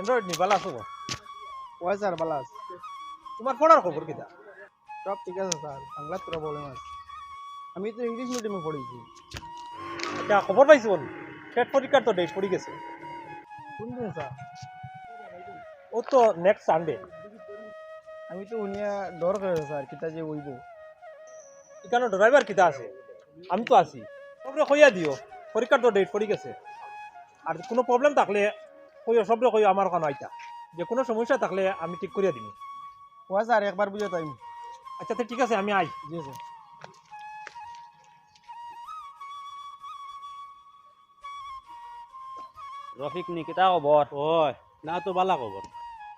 Android নি বালা আছো Y sir ভালো আছে তোমার পড়ার খবর কিতা সব ঠিক আছে স্যার বাংলা তোরা প্রবলেম আছে আমি তো ইংলিশ মিডিয়ামে পড়েছি আচ্ছা খবর পাইছো বল টেট পরীক্ষার তো ডেট পড়ে গেছে কোন দিন স্যার ও তো নেক্সট সানডে আমি তো উনিয়া ডর করে স্যার কিতা যে ওইব এখানে ড্রাইভার কিতা আছে আমি তো আছি সবরে কইয়া দিও পরীক্ষার তো ডেট পড়ে গেছে আর কোনো প্রবলেম থাকলে কইও সবরে কইও আমার ওখানে আইতা। যে কোনো সমস্যা থাকলে আমি ঠিক করিয়া দিব ওয়া স্যার একবার বুঝে তাই আচ্ছা তো ঠিক আছে আমি আই। জি স্যার রফিক নিকিতা খবর ওই না তো বালা খবর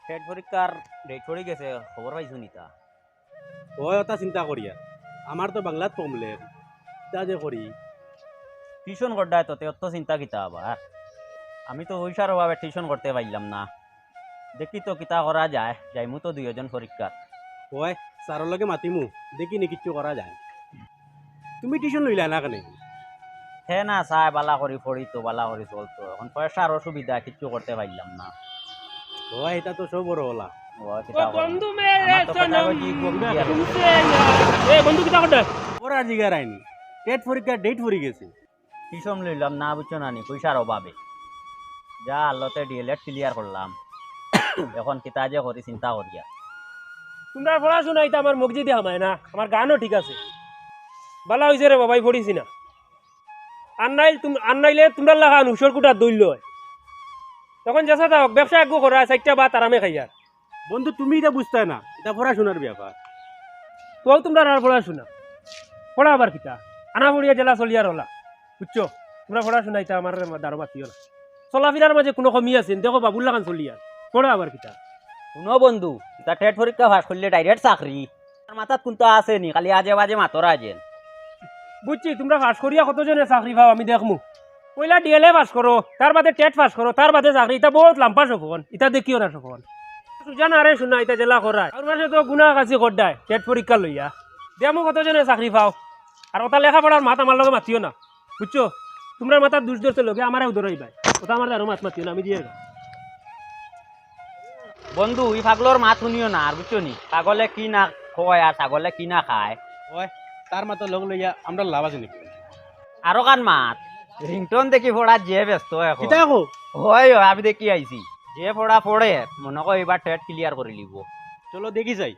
টেট পরীক্ষার ডেট পড়ে গেছে খবর পাইছো নিতা ওই ওটা চিন্তা করিয়া আমার তো বাংলাত প্রবলেম তা যে করি টিউশন করডায় তোতে অত চিন্তা কিতা আবার আমি তো ওইসার ভাবে টিউশন করতে পারলাম না। দেখি তো কিতা করা যায়। যাইমু তো দুইজন পরীক্ষার। ওই স্যারের লগে মাতিমু। দেখি নি কিচ্ছু করা যায়। তুমি টিউশন লইলা না কেন? হে না চাই বালা করি পড়ি তো বালা করি চলতো এখন পয়সার অসুবিধা কিচ্ছু করতে পারলাম না। ওই এটা তো সব বড় হলা? বন্ধু কিতা করতে? ওরা জিগার আইনি। টেট পরীক্ষার ডেট পড়ে গেছে। টিউশন লইলাম না বুঝছ না নি? পয়সার অভাবে যা আল্লতে ডিএলএড ক্লিয়ার করলাম। এখন কিতা যে করি চিন্তা করিয়া তোমরা পড়াশোনা এটা আমার মসজিদে হামায় না আমার গানও ঠিক আছে। বালা হয়েছে রে বাবাই পড়িছি না। আন্নাইল তুম আন্নাইলে তোমরা লাগা নুসর কুটা দৈল হয়। তখন যেসা থাক ব্যবসা একগো করা চারটা বা তারামে খাইয়ার বন্ধু তুমি এটা বুঝতে না এটা পড়াশোনার ব্যাপার তো তোমরা আর পড়াশোনা পড়া আবার কিতা। আনা পড়িয়া জেলা চলিয়ার হলা। বুঝছ তোমরা পড়াশোনা এটা আমার দারো মাতিও না। চলাফিরার মাঝে কোনো কমি আছে দেখো বাবুর লাগান চলিয়ার পড়া আবার কিতা শুনো বন্ধু তা টেট পরীক্ষা পাস করলে ডাইরেক্ট চাকরি আর মাথাত কোনটা আছে নি? খালি আজে বাজে মাতরা আজেন বুঝছি তোমরা পাস করিয়া কতজনে চাকরি পাও আমি দেখমু। পয়লা ডিএলএ পাস করো তার বাদে টেট পাস করো তার বাদে চাকরি এটা বহুত লাম্পা সকন এটা দেখিও না সকন সুজান আরে শুনা এটা জেলা করায় আর মাসে তো গুণা কাছি করদায় টেট পরীক্ষা লইয়া। দেমু কতজনে চাকরি পাও। আর ওটা লেখাপড়ার মাথা আমার লগে মাতিও না। বুঝছ? তোমরা মাথার দুষ ধরতে লগে আমারে উদরাই ভাই ওটা আমার আরও মাত মাতিও না আমি দিয়ে বন্ধু ই পাগলোর মাত শুনিও না আর বুঝছ নি? পাগলে কি না কয় আর ছাগলে কি না খায়? ওই তার মাত্র লগ লইয়া আমরা লাভ আছে নাকি আরও কান মাত রিংটন দেখি পড়া যে ব্যস্ত এখন। কিতা কো? হয় আমি দেখি আইছি। যে পড়া পড়ে মনে কর এবার টেট ক্লিয়ার করে লিব। চলো দেখি যাই।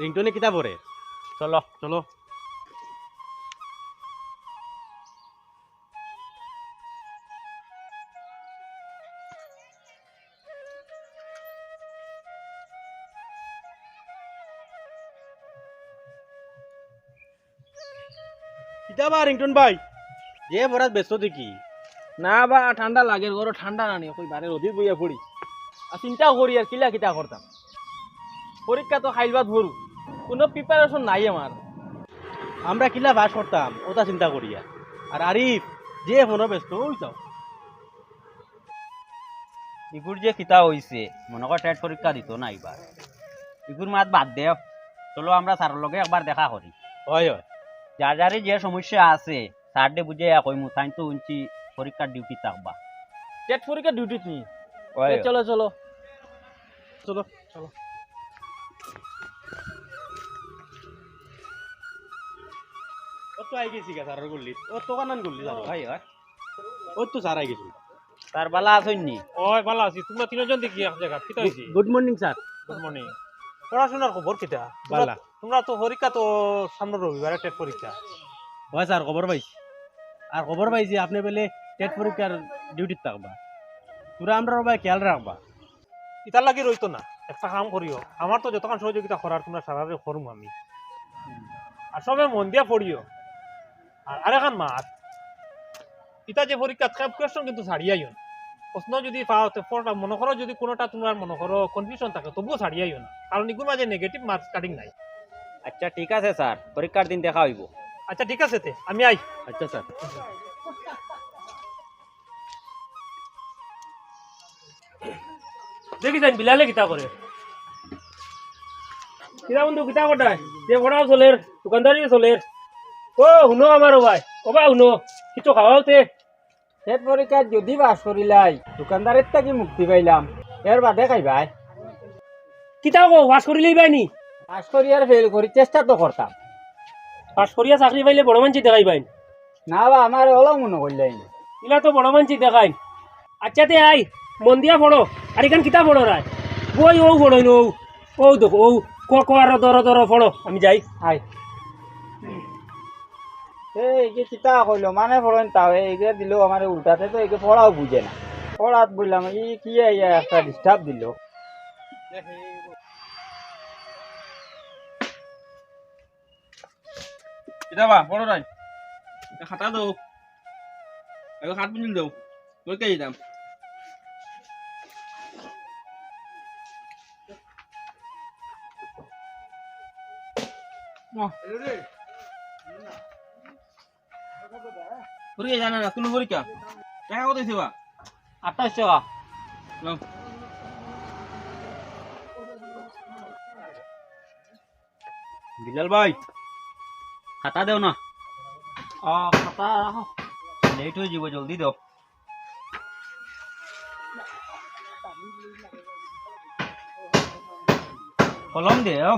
রিংটনে কিতা পড়ে? চলো। চলো। বা রিংটন ভাই? যে পড়াত ব্যস্ত দেখি। না বা ঠান্ডা লাগে গরো ঠান্ডা না নিয়ে কই বারে অধিক বইয়া পড়ি। আর চিন্তা করি আর কিলা কিতা করতাম। পরীক্ষা তো খাইলবাদ ভরু। কোনো প্রিপারেশন নাই আমার আমরা কিলা বাস করতাম ওটা চিন্তা করিয়া আর। আরিফ যে ফোনও ব্যস্ত ওই যাও ইগুর যে কিতা হইছে মনে কর টেট পরীক্ষা দিত না এবার ইগুর মাত বাদ দে। চলো আমরা স্যারের লগে একবার দেখা করি হয় হয়। যার যারে যে সমস্যা আছে স্যার দে বুঝে কইমু তাই তো উঞ্চি পরীক্ষার ডিউটি থাকবা। টেট পরীক্ষা ডিউটি নি? চলো চলো। চলো চলো। ও তো আই গেছি গা স্যারের গল্লি ও তো কানান গল্লি স্যার। ও তো স্যার আই গেছিল তার বালা আছেন নি? ওই ভালো আছি। তোমরা তিনজন দেখি এক জায়গা। হয়েছি good morning sir. Good morning পড়াশোনার খবর কিতা বালা। তোমরা তো পরীক্ষা তো সামনে রবিবারে টেট পরীক্ষা। হয় স্যার খবর পাইছি। আর খবর পাইছি আপনি বলে টেট পরীক্ষার ডিউটিত থাকবা। তোরা আমরা সবাই খেয়াল রাখবা। ইতার লাগি রইতো না। একটা কাম করিও। আমার তো যতক্ষণ সহযোগিতা করার তোমরা সারারে করুম আমি। আর সবে মন দিয়া পড়িও। আর আরেখান মাত। ইতা যে পরীক্ষা কোয়েশন কিন্তু ছাড়িয়াইও না। প্রশ্ন যদি পাও তো মনে করো যদি কোনোটা তোমার মনে করো কনফিউশন থাকে তবুও ছাড়িয়াইও না। কারণ এগুলো মাঝে নেগেটিভ মার্কস কাটিং নাই। আচ্ছা ঠিক আছে স্যার পরীক্ষার দিন দেখা হইব। আচ্ছা ঠিক আছে তে আমি আই আচ্ছা স্যার দেখি যাই বিলালে কিতা করে কিতা বন্ধু কিতা কটায় যে পড়াও চলের দোকানদারি চলের ও শুনো আমার ভাই কবা শুনো কিছু খাওয়াওতে টেট পরীক্ষা যদি পাস করিলাই দোকানদারের থাকি মুক্তি পাইলাম। এর বাদে খাইবাই কিতা কো ওয়াশ করি লইবাই নি? পাস করি আর ফেল করি চেষ্টা তো করতাম পাস করিয়া চাকরি পাইলে বড় মানছি দেখাইবাই না? বা আমার ওলা মনে করলেন ইলা তো বড় মানছি দেখাই আচ্ছা তে আই মন দিয়া পড়ো আর এখান কিতা পড়ো রায় বই ও পড়ো ও ও দেখো ও ক আর দর দর পড়ো আমি যাই। আই। এই যে চিতা কইলো মানে পড়েন তাও এইগে দিলো আমার উল্টাতে তো একে পড়াও বুঝে না। পড়াত বললাম ই কি ইয়া একটা ডিস্টার্ব দিল। এটা বা বড় রাই খাতা দাও এবার খাট পিঞ্জিল দাও তোর কে দিতাম পরীক্ষা জানা না কোন পরীক্ষা? টাকা কত দিবা আঠাশ টাকা বিলাল ভাই। খাতা দেও না। ও খাতা রাখো। লেট হয়ে যাব জলদি দাও। কলম দেও।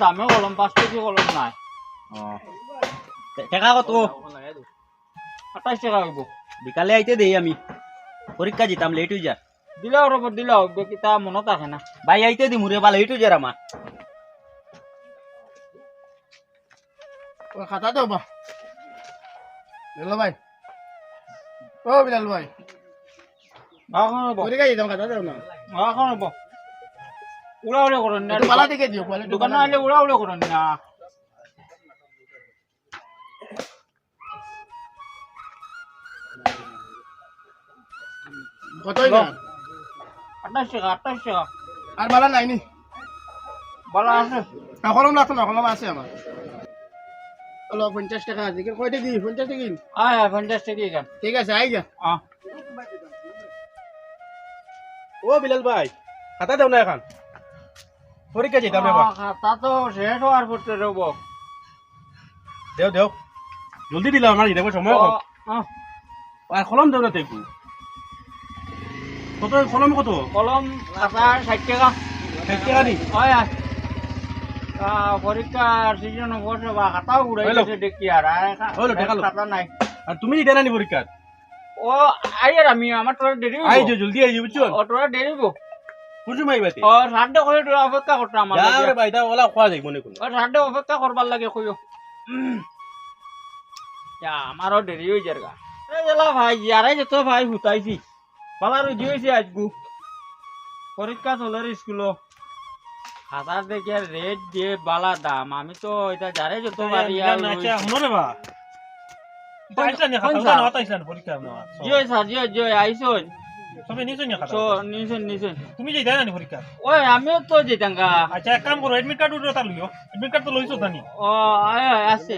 দামে কলম পাঁচ কেজি কলম নাই। টাকা কত আঠাশ টাকা হইব বিকালে আইতে দেই আমি। পরীক্ষা দিতাম লেট হয়ে যা দিলাও রব দিলাও কিতা মনত আছে না। ভাই আইতে দি মুরে বা লেট হয়ে যা আমার খাতা দাও বা বিলাল ভাই ও বিলাল ভাই পরীক্ষা দিতাম খাতা দাও না এখন হইব উড়া উড়ে করেন না? একটু বালা দিকে দিও কোয়ালিটি দোকানে আইলে উড়া উড়ে করেন না? কতই না? আঠাশ টাকা আঠাশ। টাকা আর বালা নাই নি? ভালো আছে। না লাগতো না কলম আছে আমার। হলো পঞ্চাশ টাকা আছে। কয়টা দিই পঞ্চাশ টাকা? আয় পঞ্চাশ টাকা এখান ঠিক আছে আই যা। ও বিলাল ভাই খাতা দেও না এখন। পরীক্ষা যেতাম এবার। তা তো শেষ হওয়ার পড়তে রব দেও দেও। জলদি দিলাম আমার সময় আর কলম দেও না তো একটু। কত? কলম কত? কলম খাতা ষাট টাকা। ষাট টাকা নি হয় পরীক্ষার সিজন বসে বা খাতাও উড়াই গেছে দেখি আর আর খা- হইল, দেখাল। খাতা নাই। আর তুমি দিতে না নি পরীক্ষা ও আইয়ার আমি। আমার তোরা দেরি আই যে জলদি আই বুঝছ ও তোরা দেরি হইব কোন সময় আইবাতে ও সাড়ে করে তোরা অপেক্ষা করতে আমার লাগে রে ভাই তা ওলা খোয়া যাই মনে করুন ও সাড়ে অপেক্ষা করবার লাগে কইও যা আমারও দেরি হয়ে গেলা ভাই ইয়ারাই যেত ভাই হুতাইছি বালা রুজি হয়েছে আজগু। পরীক্ষা চলে স্কুল হাজার দেখে রেট দিয়ে বালা দাম। আমি তো এটা যারে যত পারি আর আচ্ছা শুনো রে বা? আমিও তো যেতাম আচ্ছা এক কাম করো এডমিট কার্ড উঠে তার লইও। এডমিট কার্ড তো লইছো জানি ও আছে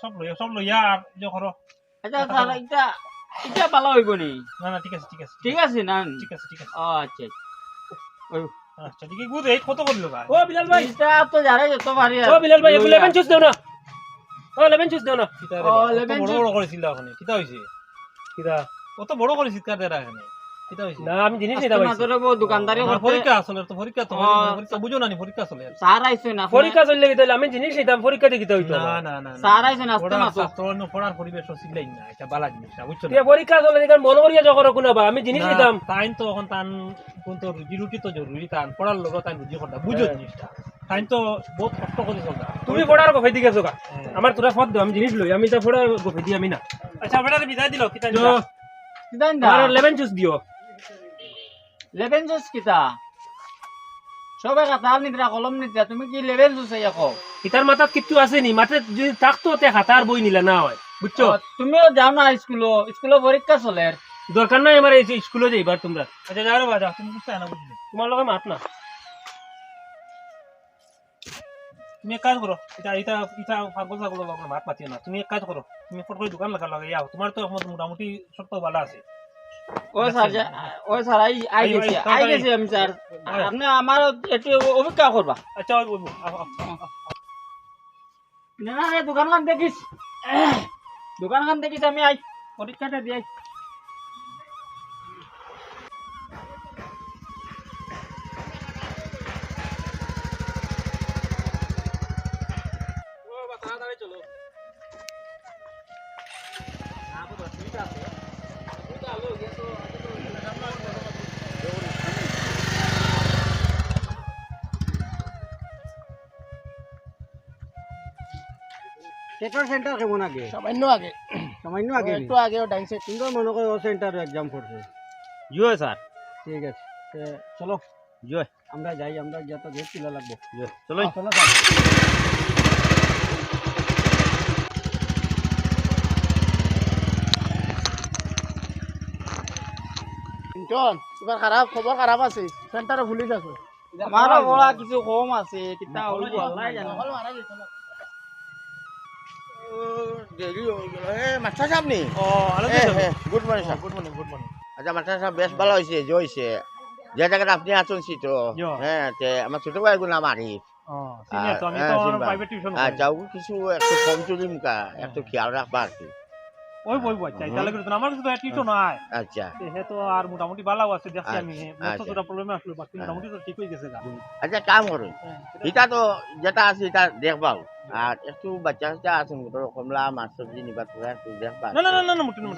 সব লইও সব লইয়া আর যে করো। আচ্ছা স্যার এটা এটা ভালো হইব নি। না না ঠিক আছে ঠিক আছে। ঠিক আছে না ঠিক আছে ঠিক আছে। ও আচ্ছা আচ্ছা। ঠিক গুড এই কত করল ভাই? ও বিলাল ভাই। এটা তো যারে যত পারি ও বিলাল ভাই লইয়া। লেভেন চুজ দেও না। ও লেমন চুজ দেও না। ও, লেমন বড় বড় করেছিল ওখানে কিটা হইছে? কিটা কত বড় করে চিৎকার দেয় এখানে? না আমি জিনিস আস্তে নিতে পারছি মাত্র বউ দোকানদারি করতে পরীক্ষা আসলে তো পরীক্ষা তো পরীক্ষা বুঝো না পরীক্ষা চলে স্যার আইছে না পরীক্ষা চললে কি তাহলে আমি জিনিস নিতাম পরীক্ষা দিয়ে হইতো না না না স্যার আইছে না আস্তে পড়ার মাত্র ছাত্র পড়ার পরিবেশ ছিলাই না এটা বালা জিনিস না বুঝছ তুই পরীক্ষা চলে দেখেন মনে করিয়া কোনো বা আমি জিনিস নিতাম। তাইন তো এখন তান কোন তো রুজি রুটি তো জরুরি তান পড়ার লোক তাই রুজি করতা বুঝো জিনিসটা। তাইন তো বহুত কষ্ট করে চলতা তুমি পড়ার গফে দিকে চোকা আমার তোরা ফদ দাও আমি জিনিস লই আমি তা পড়া গফে দি আমি না। আচ্ছা বেটা বিদায় দিল আমার লেভেন চুজ দিও। জুস কিতা সবে কথা নিদ্রা কলম নিদ্রা তুমি কি জুস আইয়া কও ইতার মাথাত কিচ্ছু আছে নি মাথায় যদি থাকতো তে খাতার বই নিলা না হয় বুঝছ তুমিও যাও না স্কুলো স্কুলে পরীক্ষা চলে দরকার নাই আমার এই স্কুলে যাইবার তোমরা আচ্ছা যাও রে বাজা তুমি বুঝতে না বুঝলি তোমার লগে মাত না তুমি এক কাজ করো এটা এটা এটা পাগল ছাগল লোক ভাত পাতিও না তুমি এক কাজ করো তুমি ফট করে দোকান লাগা লাগা যাও তোমার তো মোটামুটি সত্য ভালো আছে ও স্যার যা- ও স্যার আই আই গেছি আই- গেছি আমি স্যার। আই। আপনি আমার একটু অপেক্ষা করবা। আচ্ছা। না না দোকানখান দেখিস। দোকানখান দেখিস আমি আই পরীক্ষাটা দিয়াই। টেটর সেন্টার কেমন আগে? সামান্য আগে। সামান্য আগে একটু আগেও ডাইনছে সুন্দর মনে করে ও সেন্টার এক্সাম করছে। জয় স্যার। ঠিক আছে। চলো। জয় আমরা যাই আমরা যত গেট কিলো লাগবো। জয় চলো। চলো। চিন্তন এবার খারাপ খবর খারাপ আছে। সেন্টারে পুলিশ আছে। আমারও বড়া কিছু কম আছে কিতা হলো আল্লাহ জানে মাস্টার সাহেব নি? ও good morning sir. Good morning good morning. আচ্ছা মাস্টার সাহেব বেশ ভালো হয়েছে জয়ছে যে জায়গাটা আপনি আছেন তো। হ্যাঁ তে আমার ছোট ভাই হ্যাঁ, আচ্ছা কিছু একটু কম চুরি মুখা একটু খেয়াল রাখবা আর কি। ওই বই বই চাই তাহলে কিন্তু আমার নাই আচ্ছা হে তো আর মোটামুটি ভালো আছে দেখছি আমি আচ্ছা, আচ্ছা। ছোট প্রবলেম আসলো বাকি মোটামুটি তো ঠিক হয়ে গেছে আচ্ছা কাম করুন এটা তো যেটা আছে এটা দেখবাও আর একটু বাচ্চা বাচ্চা আছেন ধরো কমলা মাছ সবজি নিবা তোরা একটু দেখবা না না না না না মুটে না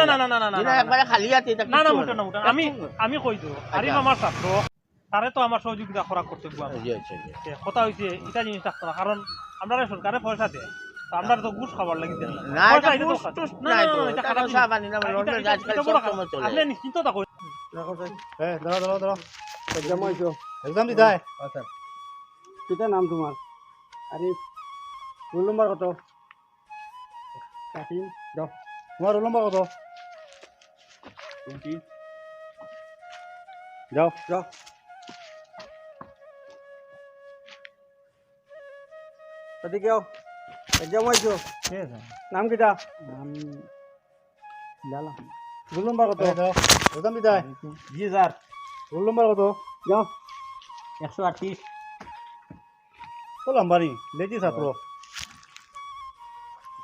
না, না, না না না একবারে খালি আছে এটা না না কিচ্ছু মুটে না মুটে আমি আমি কই তো আরিফ আচ্ছা। আমার ছাত্র তারে তো আমার সহযোগিতা করা করতে আচ্ছা। তে কথা হইছে এটা জিনিস থাকতো না কারণ আমরা সরকারে পয়সা দেয় তো আমরা তো ঘুষ খাবার লাগি দেন না। এটা এটা টুস না, না, এটা খারাপ বানি না, লন্ডন জাহাজ খালি বড় সব সময় চলে। আপনি নিশ্চিন্ত থাকুন এ দাঁড়া দাঁড়া দাঁড়া এক্সাম হয়েছো। এক্সাম দিতে আয়। আচ্ছা। কিতা নাম তোমার? আরে রোল নম্বর কত? কাটিম যাও তোমার রোল নম্বর কত? যাও যাও এদিকে যাও এক্সাম হয়েছো নাম কিটা? নাম লালা। রোল নম্বর কত? এক্সাম দিতে জি স্যার রোল নম্বর কত? যাও। একশো আটত্রিশ তো লম্বারি লেজি ছাত্র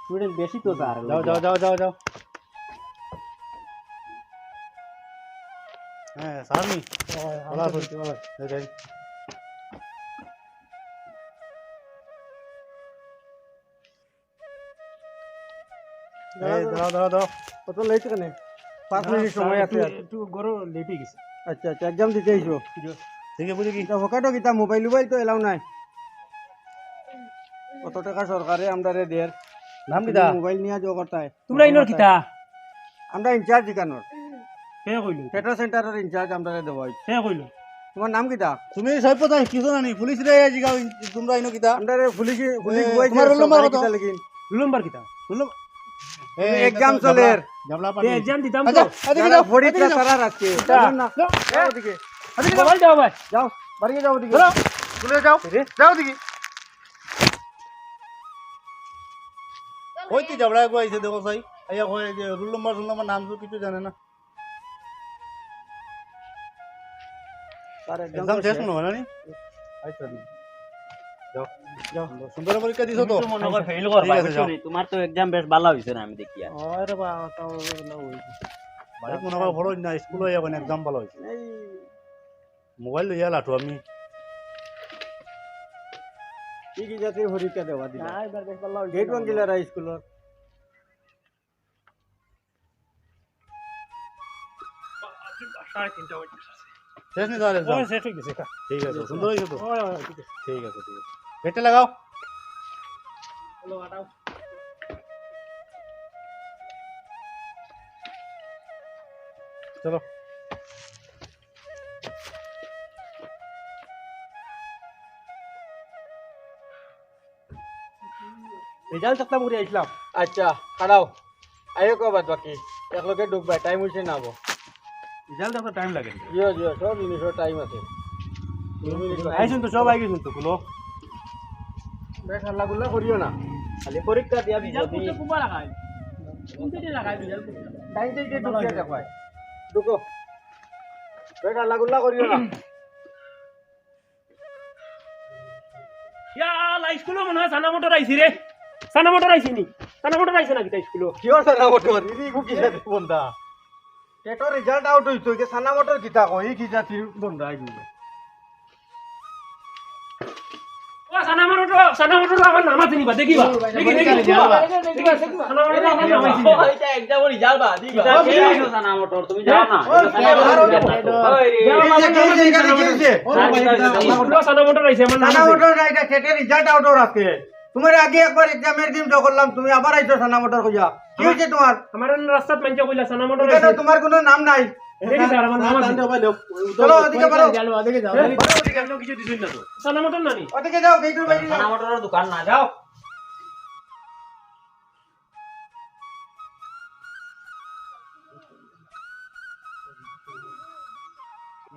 স্টুডেন্ট বেশি তো স্যার যাও যাও যাও যাও যাও। হ্যাঁ সারনি দাঁড়াও দাঁড়াও দাঁড়াও কত লেট কেন? পাঁচ মিনিট সময় আছে। একটু গরো লেট হয়ে গেছে। আচ্ছা আচ্ছা এক্সাম দিতে আইছো ঠিক আছে বুঝি কি? ফকাটো কিতা? মোবাইল মোবাইল তো এলাও নাই। কত টাকা সরকারে? আমরা রে নাম কিটা মোবাইল নিয়ে যাও করতায় তোমরা ইনোর কিতা? আমরা ইনচার্জ ঠিকানোর কে কইলো? থিয়েটার সেন্টারের ইনচার্জ আমরা রে কে কইলো? তোমার নাম কিতা? তুমি সব কথা কিছু জানি। পুলিশ রে জিগাও তোমরা ইনো কিতা? আমরা রে পুলিশ পুলিশ তোমার roll number কত? রোল নম্বর কিতা? শুনলাম এক্সাম চলে। এক্সাম দিতাম আচ্ছা তো। এদিকে যাও ফরিদটা সারা রাখছে না যাও। ওদিকে মোবাইল দাও ভাই। যাও বাড়িতে যাও ওদিকে চলে যাও। যাও দেখি কইতে জাবড়া গো আইছে দেখো সাই আইয়া কই যে রুল নম্বর রুল নম্বর নাম তো কিছু জানে না। তার এক্সাম শেষ মনে হয় না? নি যাও। যাও। সুন্দর পরীক্ষা দিছো তো? মনে হয় ফেল নি? তোমার তো এক্সাম বেশ ভালো হয়েছে না আমি দেখি আরে। বা তাও না ওই বাড়িত মনে করো ভালো না স্কুল হইয়া মানে এক্সাম ভালো এই। মোবাইল লইয়া লাঠু আমি। কি কি জাতির পরীক্ষা দেওয়া দিলা গেট ওয়ান গিলারা স্কুলত সাড়ে তিনটা বাজে শেষ নি তাহলে এক্সাম ওই শেষ হয়ে গেছে এটা ঠিক আছে সুন্দর হয়েছে তো ওই ওই ঠিক আছে ঠিক আছে ঠিক আছে পেটে লাগাও হ্যালো আটাও চলো রেজাল্ট একটা মুড়ি আইছিলাম আচ্ছা খাড়াও আয়ো কবাদ বাকি একলগে ঢুকবা টাইম হইছে না আবো রেজাল্ট একটা টাইম লাগে। জিও জিও সব জিনিসের টাইম আছে। আইছুন তো সব আই তো কুলো বেশ হাল্লা গুল্লা করিও না। খালি পরীক্ষা দিয়া রিজাল্ট করতে কুবা লাগাই কোনতে লাগাই রিজাল্ট করতে টাইম থেকে ঢুকিয়ে দেখায় ঢুকো। বেশ হাল্লা গুল্লা করিও না। ইয়া মনে হয় সানা মোটর আইছি রে সানা মোটর আইছি নি? সানা মোটর আইছে নাকি তাই স্কুলে কিয় সানা মটর কু বন্ধা। টেটর রেজাল্ট আউট হইতো কে সানা মটর কিতা কই কি জাতির বন্ধা আই দিবে ও সানা মোটর সানা মোটর আমার নাম আছে তোমার আগে একবার এক্সামের দিন তো করলাম তুমি আবার আইছো সানা মোটর খুঁজা। কি হয়েছে তোমার? আমার রাস্তাত মানছে কইলা সানা মোটর এখানে তোমার কোনো নাম নাই। মোটরের দোকান না যাও।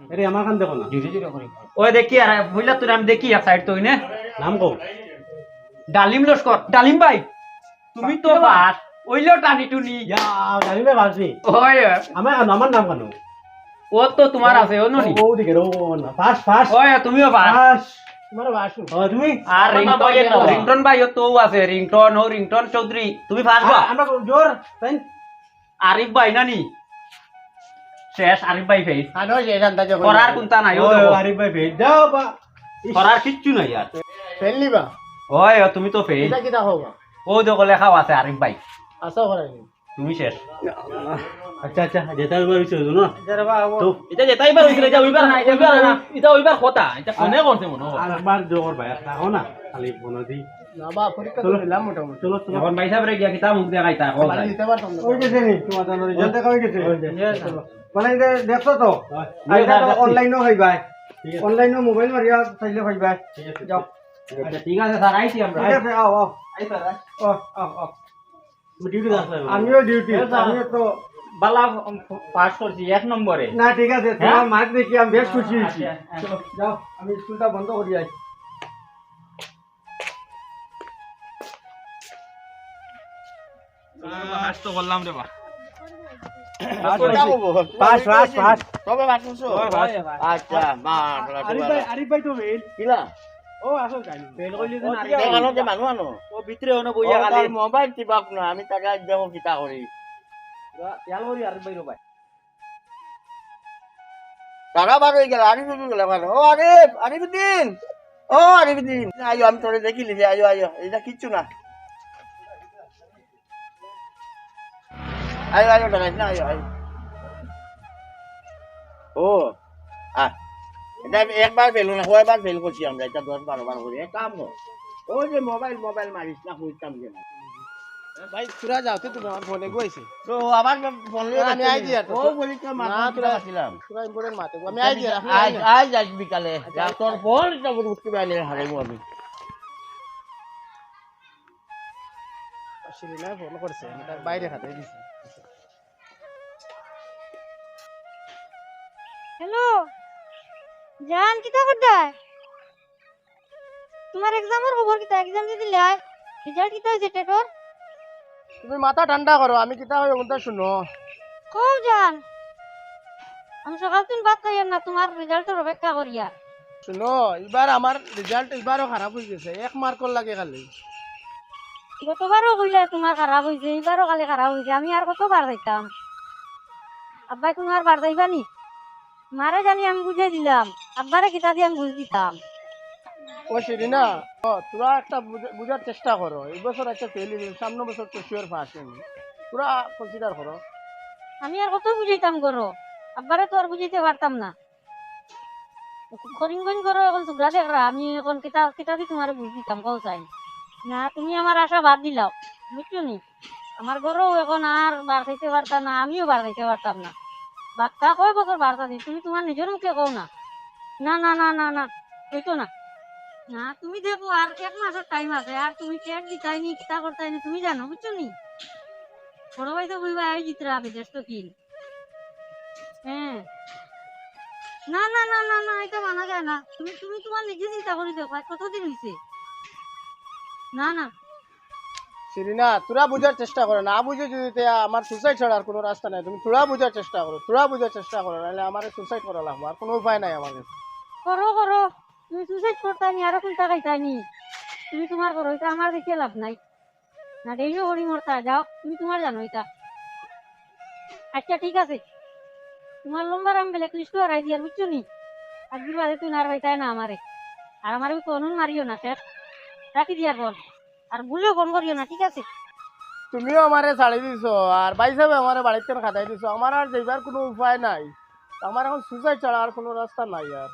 আরে আমার খান দেখো না। ওই দেখি আর বুঝলা তুই আমি দেখি সাইড তো নে। নাম কও। ডালিম লস্কর। ডালিম ভাই তুমি তো বাস ওইলো টানি টুনি। ইয়া জানিবে বাসি ওই আমার আমার নাম কেন? ও তো তোমার আছে ও ননি। ও দিকে ও না পাস পাস ওই তুমিও পাস তোমার বাসু ও তুমি? আর রিংটন রিংটন ভাই তো আছে। রিংটন ও রিংটন চৌধুরী। তুমি ফার্স্ট বা আমরা জোর আরিফ ভাই নানি? শেষ আরিফ ভাই ফেস আনো যে জানতা করার কোনটা নাই ও ও দেখো। আরে ভাই ভেজ দাও বা। করার কিচ্ছু নাই আর। ফেললি বা ওই ও তুমি তো ফেস এটা কিটা হবা? ও দেখো লেখাও আছে আরিফ ভাই। করাই তুমি শেষ। আচ্ছা আচ্ছা হইছে না? তো এটা যেটাই বার হইছিল এটা ওইবার না ওইবার না এটা ওইবার কথা। এটা কোনে করছে মনে? হয় আর জোর ভাই থাকো না। খালি ফোন দি না বা পরীক্ষা তো মোটামুটি। চলো চলো। এখন ভাই সাহেব রে গিয়া কিতা মুখ দেখাইতা কল বাড়ি দিতে পারতাম ওই গেছে নি? তোমার তো রেজাল্ট দেখা হয়ে গেছে। মানে দেখছ তো? আইটা তো অনলাইনও অনলাইনও মোবাইল মারিয়া চাইলে হইবাই যাও আচ্ছা ঠিক আছে স্যার আইছি আমরা ঠিক আছে আও আও। আই স্যার আও, আও আও। তুমি ডিউটি আসলে আমিও ডিউটি আমিও তো বালা পাস করছি এক নম্বরে। না ঠিক আছে তোমার মার্ক দেখি আমি বেশ খুশি হয়েছি। আচ্ছা, যাও আমি স্কুলটা বন্ধ করি আই। তো করলাম রে বা। পাস পাস পাস তবে ভাত আচ্ছা বাপরা আরিফ ভাই আরিফ ভাই তো কিলা ও আসল কাহিনী ফেল কইলি যে নারী এই মানুহ যে মানুহ আনো ও ভিতরে ওনে বইয়া ও, খালি তার মোবাইল টিপাক না আমি তাকে আজ দেখো কিতা করি তেল করি আর বাইরো ভাই টাকা বার হয়ে গেল আরিফ উঠে গেল আমার ও আরিফ আরিফ দিন ও আরিফ দিন আয়ো আমি তোরে দেখি লিখে আয়ো আয়ো এটা কিচ্ছু না আয়ো আয়ো ডরাইস না আয়ো আয়ো ও আহ এটা একবার ফেলো না কয়বার ফেল করছি আমরা? এটা দশ বারো বার করে। কাম কর। ও যে মোবাইল মোবাইল মারিস না কইতাম যে না ভাই তোরা যাওতে তো আমার ফোনে গইছে। তো আবার ফোন আমি আই দিয়া তো। ও বলি তো না, মাথা তোরা- আসছিলাম ইম্পর্টেন্ট মাতে আমি আই দিয়া রাখি আজ আজ আজ বিকালে। যা তোর ফোন এটা উঠতে পারলে হারাইবো আমি। শিরিনা ফোন করছে। আমি তার বাইরে খাতে দিছি। হ্যালো জান কি কিতা করতায় তোমার এক্সামের খবর কিতা এক্সাম যে দিলে রেজাল্ট কিতা হয়েছে টেটর তুমি মাথা ঠান্ডা করো আমি কিতা হই ওটা শুনো কও জান। আমি সকাল দিন বাদ খাইয়ার না তোমার রেজাল্টের অপেক্ষা করিয়া শুনো এবার আমার রেজাল্ট এবারও খারাপ হয়ে গেছে এক মার্কর লাগে খালি। গতবারও কইলে তোমার খারাপ হয়েছে এইবারও কালে খারাপ হয়েছে আমি আর কতবার যাইতাম? আব্বাই তোমার বার যাইবা নি? মারে জানি আমি বুঝাই দিলাম। আব্বারে কিতা দিয়ে আমি বুঝ দিতাম। ও শিরিনা তোরা একটা বুঝার চেষ্টা করো। এই বছর একটা ফেল সামনে বছর তো শিওর ফার্স্ট তোরা কনসিডার করো। আমি আর কত বুঝাইতাম করো? আব্বারে তো আর বুঝাইতে পারতাম না। করিঙ্গন করো এখন সুগ্রা দেখরা আমি এখন কিতা কিতা দি তোমার বুঝ দিতাম কও চাই। না তুমি আমার আশা বাদ দিলাও বুঝছ নি? আমার ঘরেও এখন আর বার খাইতে পারতাম না আমিও বার খাইতে পারতাম না। বাচ্চা কয় বছর বার্তা দিই তুমি তোমার নিজের মুখে কও না। না না না না না হইতো না। না, তুমি দেখো আর এক মাসের টাইম আছে। আর তুমি টেট দিতাইনি কিতা করতাইনি তুমি জানো বুঝছ নি? বড় ভাই তো বুঝবা এই জিতরা বিদেশ তো কি হ্যাঁ না না না না না এটা মানা যায় না। তুমি তুমি তোমার নিজে চিন্তা করে দেখো কতদিন হয়েছে না না। শিরিনা তোরা বুঝার চেষ্টা করো। না বুঝে যদি আমার সুসাইড ছাড়া আর কোনো রাস্তা নাই, তুমি তোরা বুঝার চেষ্টা করো, তোরা বুঝার চেষ্টা করো, নাহলে আমার সুসাইড করা লাগবে, আর কোনো উপায় নাই আমার কাছে। করো করো। তুমি সুসাইড করতানি আরও কোনটা খাইতানি তুমি তোমার করো, এটা আমার দেখে লাভ নাই। না ডেইলি হরি মরতা, যাও, তুমি তোমার জানো এটা। আচ্ছা ঠিক আছে। তোমার নম্বর আমি ব্ল্যাক লিস্ট হারাই দিয়ার, বুঝছ নি? আজকের বাদে তুই নার হইতাই না আমারে। আর আমার কোন মারিও না, স্যার। রাখি দিয়ার বল আর ভুলেও ফোন করিও না, ঠিক আছে? তুমিও আমারে ছাড়ি দিছো, আর ভাই সাহেব আমারে বাড়িতে খাতাই দিছো। আমার আর যাইবার কোনো উপায় নাই। আমার এখন সুসাইড ছাড়া আর কোনো রাস্তা নাই আর।